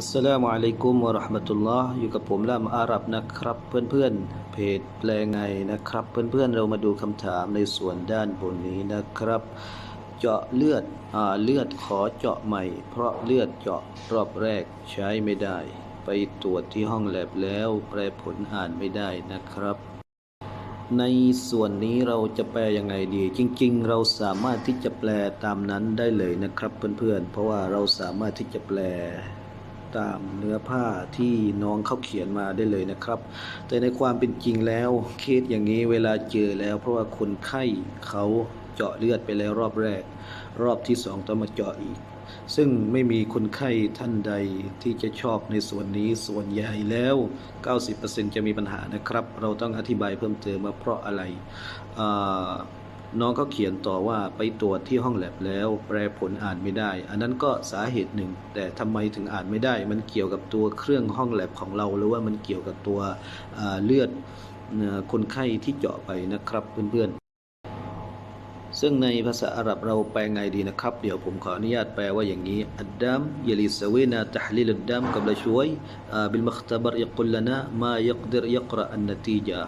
อัสสลามุอะลัยกุมวะราะห์มะตุลลอฮ์อยู่กับผมล่ามอาหรับนะครับ เพื่อนๆ เพจแปลไงนะครับ เพื่อนๆ เรามาดูคำถามในส่วนด้านบนนี้นะครับ เจาะเลือดอ่าเลือดขอเจาะใหม่ เพราะเลือดเจาะรอบแรกใช้ไม่ได้ ไปตรวจที่ห้องแลบแล้ว แปลผลอ่านไม่ได้นะครับ ในส่วนนี้เราจะแปลยังไงดี จริง ๆ เราสามารถที่จะแปลตามนั้นได้เลยนะครับ เพื่อนๆ เพราะว่าเราสามารถที่จะแปล ตามเนื้อผ้าที่น้องเขาเขียนมาได้เลยนะครับ แต่ในความเป็นจริงแล้วเคสอย่างนี้เวลาเจอแล้ว เพราะว่าคนไข้เขาเจาะเลือดไปแล้วรอบแรก รอบที่สองต้องมาเจาะอีก ซึ่งไม่มีคนไข้ท่านใดที่จะชอบในส่วนนี้ส่วนใหญ่แล้ว 90%จะมีปัญหานะครับ เราต้องอธิบายเพิ่มเติมว่าเพราะอะไรอ่า น้องก็เขียนต่อว่าไปตรวจที่ห้องแลบแล้ว แปลผลอ่านไม่ได้ อันนั้นก็สาเหตุหนึ่ง แต่ทำไมถึงอ่านไม่ได้ มันเกี่ยวกับตัวเครื่องห้องแลบของเรา หรือว่ามันเกี่ยวกับตัวเลือดคนไข้ที่เจาะไปนะครับเพื่อนๆ ซึ่งในภาษาอาหรับเราแปลไงดีนะครับ เดี๋ยวผมขออนุญาตแปลว่าอย่างนี้อัดดัมยลิสเวนาตฮลิลดัมกับละช่วยบิลมัคตบรยักุลลนะมายักดิรยักระอันนตีจา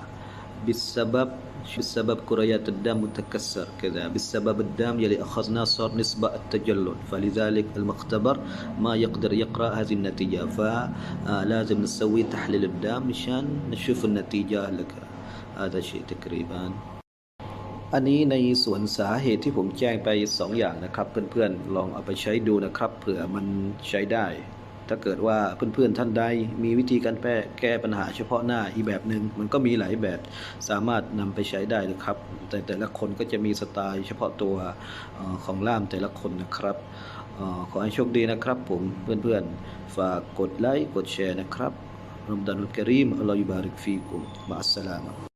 บิสบับ بسبب كريات الدم متكسر كذا بسبب الدم يلي أخذناه صار نسبة التجلط فلذلك المختبر ما يقدر يقرأ هذه النتيجة فلازم نسوي تحليل الدم مشان نشوف النتيجة لك هذا شيء تقريبا อันนี้ในส่วนสาเหตุที่ผมแจ้งไป 2 อย่างนะครับ เพื่อนๆ ลองเอาไปใช้ดูนะครับเผื่อมันใช้ได้ ถ้าเกิดว่าเพื่อนๆท่านใดมีวิธีการแก้แก้ปัญหาเฉพาะหน้าอีกแบบหนึ่งมันก็มีหลายแบบสามารถนำไปใช้ได้เลยครับ แต่แต่ละคนก็จะมีสไตล์เฉพาะตัวออของล่ามแต่ละคนนะครับออขอให้โชคดีนะครับผมเพื่อนๆ ฝากกดไลค์กดแชร์นะครับรมฎานุลกะรีมอัลลอฮฺยุบาริกฟีกุมมะอัสสลามะ